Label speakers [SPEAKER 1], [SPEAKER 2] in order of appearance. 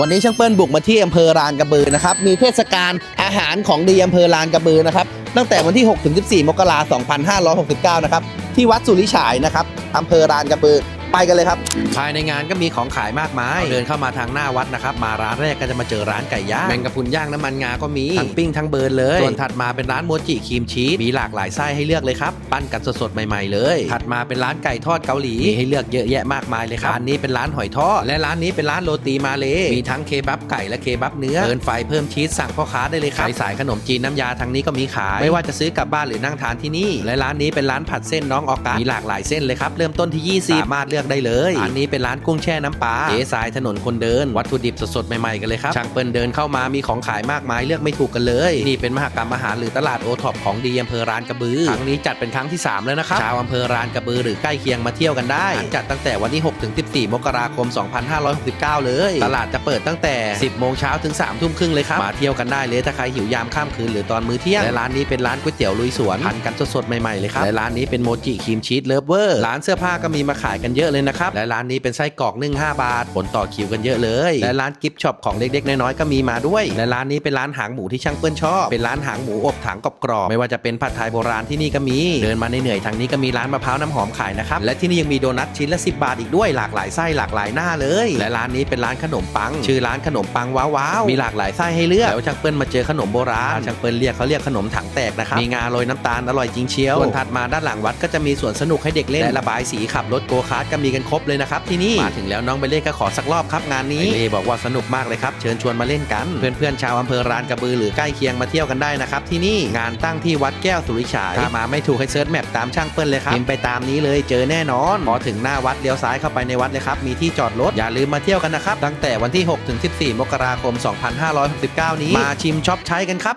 [SPEAKER 1] วันนี้ช่างเปิ้ลบุกมาที่อำเภอลานกระบือนะครับ มีเทศกาลอาหารของดีอำเภอลานกระบือนะครับ ตั้งแต่วันที่ 6 ถึง 14 มกราคม 2569 นะครับ ที่วัดสุริฉายนะครับอำเภอลานกระบือ ไปกันเลยครับ
[SPEAKER 2] ภายในงานก็มีของขายมากมาย เดินเข้ามาทางหน้าวัดนะครับ มาร้านแรกก็จะมาเจอร้านไก่ย่างแมงกะพรุนย่างน้ำมันงาก็มีทั้งปิ้งทั้งเบิร์นเลย ส่วนถัดมาเป็นร้านโมจิครีมชีสมีหลากหลายไส้ให้เลือกเลยครับ ปั้นกันสดๆใหม่ๆเลย ถัดมาเป็นร้านไก่ทอดเกาหลีมีให้เลือกเยอะแยะมากมายเลยครับร้านนี้เป็นร้านหอยทอดและร้านนี้เป็นร้านโรตีมาเลมีทั้งเคบับไก่และเคบับเนื้อเพิ่มไฟเพิ่มชีสสั่งพ่อค้าได้เลยครับใครสายขนมจีนน้ำยาทางนี้ก็มีขาย ไม่ว่าจะซื้อกลับบ้านหรือนั่งทานที่นี่ และร้านนี้เป็นร้านผัดเส้นน้องออกัสมีหลากหลายเส้นเลยครับเริ่มต้นที่ 20สามารถเลือกได้เลยร้านนี้เป็นร้านกุ้งแช่น้ำปลาเจ๊สายถนนคนเดิน วัตถุดิบสดๆใหม่ๆกันเลยครับช่างเปิ้ลเดินเข้ามามีของขายมากมายเลือกไม่ถูกกันเลย นี่เป็นมหกรรมอาหารหรือตลาดโอท็อปของดีอำเภอรานกระบือครั้งนี้จัดเป็นครั้งที่ 3 แล้วนะครับชาวอำเภอรานกระบือหรือใกล้เคียงมาเที่ยวกันได้ จัดตั้งแต่วันที่6ถึง14 มกราคม 2569 เลย ตลาดจะเปิดตั้งแต่ 10 โมงเช้าถึง 3 ทุ่มครึ่งเลยครับ มาเที่ยวกันได้เลยถ้าใครหิวยามข้ามคืนหรือตอนมื้อเที่ยงและร้านนี้เป็นร้านก๋วยเตี๋ยวลุยสวนพันกันสดๆใหม่ๆเลยครับและร้านนี้เป็นโมจิครีมชีสเลิฟเวอร์ร้านเสื้อผ้าก็มีมาขายกันเยอะเลยนะครับ และร้านนี้เป็นไส้กรอกนึ่ง5บาทผลต่อคิวกันเยอะเลย และร้านกิฟต์ช็อปของเล็กๆน้อยๆก็มีมาด้วย และร้านนี้เป็นร้านหางหมูที่ช่างเปิ้ลชอบ เป็นร้านหางหมูอบถังกรอบๆไม่ว่าจะเป็นผัดไทยโบราณที่นี่ก็มี เดินมาเหนื่อยๆทางนี้ก็มีร้านมะพร้าวน้ำหอมขายนะครับ และที่นี่ยังมีโดนัทชิ้นละ 10 บาทอีกด้วยหลากหลายไส้หลากหลายหน้าเลย และร้านนี้เป็นร้านขนมปัง ชื่อร้านขนมปังว้าวๆมีหลากหลายไส้ให้เลือกแล้วช่างเปิ้ลมาเจอขนมโบราณช่างเปิ้ลเรียกเขาเรียกขนมถังแตกนะครับมีงาโรยน้ำตาลอร่อยจริงเชียวส่วนถัดมาด้านหลังวัดก็จะมีสวนสนุกให้เด็กเล่นและระบายสีขับรถโกคาร์ทก็มีกันครบเลยนะครับที่นี่มาถึงแล้วน้องไปเล่ก็ขอสักรอบครับงานนี้เล่บอกว่าสนุกมากเลยครับเชิญชวนมาเล่นกันเพื่อนๆชาวอำเภอรานกระบือหรือใกล้เคียงมาเที่ยวกันได้นะครับที่นี่งานตั้งที่วัดแก้วสุริฉายถ้ามาไม่ถูกให้เซิร์ชแมปตามช่างเปิ้ลเลยครับพิมพ์ไปตามนี้เลยเจอแน่นอนพอถึงหน้าวัดเลี้ยวซ้ายเข้าไปในวัดเลยครับมีที่จอดรถอย่าลืมมาเที่ยวกันนะครับตั้งแต่วันที่ 6 ถึง 14 มกราคม 2569 นี้มาชิมช็อปใช้กันครับ